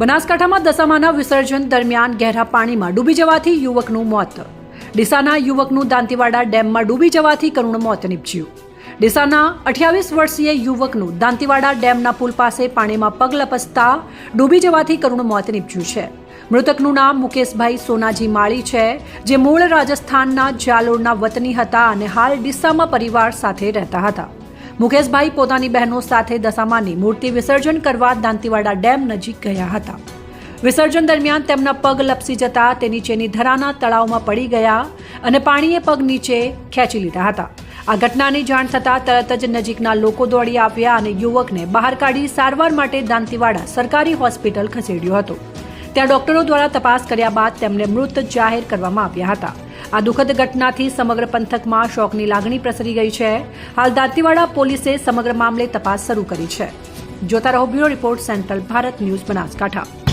બનાસકાંઠામાં દશામાના વિસર્જન દરમિયાન ગહેરા પાણીમાં ડૂબી જવાથી યુવકનું મોત. ડીસાના યુવકનું દાંતીવાડા ડેમમાં ડૂબી જવાથી કરુણ મોત નીપજ્યું. ડીસાના અઠ્યાવીસ વર્ષીય યુવકનું દાંતીવાડા ડેમના પુલ પાસે પાણીમાં પગ લપસતા ડૂબી જવાથી કરુણ મોત નીપજ્યું છે. મૃતકનું નામ મુકેશભાઈ સોનાજી માળી છે, જે મૂળ રાજસ્થાનના જાલોરના વતની હતા અને હાલ ડીસામાં પરિવાર સાથે રહેતા હતા. મુકેશભાઈ પોતાની બહેનો સાથે દશામાની મૂર્તિ વિસર્જન કરવા દાંતીવાડા ડેમ નજીક ગયા હતા. વિસર્જન દરમિયાન તેમના પગ લપસી જતા તે નીચેની ધરાના તળાવમાં પડી ગયા અને પાણીએ પગ નીચે ખેંચી લીધા હતા. આ ઘટનાની જાણ થતાં તરત જ નજીકના લોકો દોડી આવ્યા અને યુવકને બહાર કાઢી સારવાર માટે દાંતીવાડા સરકારી હોસ્પિટલ ખસેડ્યો હતો. ત્યાં ડોક્ટરો દ્વારા તપાસ કર્યા બાદ તેમને મૃત જાહેર કરવામાં આવ્યા હતા. આ દુઃખદ ઘટનાથી સમગ્ર પંથકમાં શોકની લાગણી પ્રસરી ગઈ છે. હાલ દાંતીવાડા પોલીસે સમગ્ર મામલે તપાસ શરૂ કરી છે. જોતા રહો bureau report, central Bharat news Banaskantha.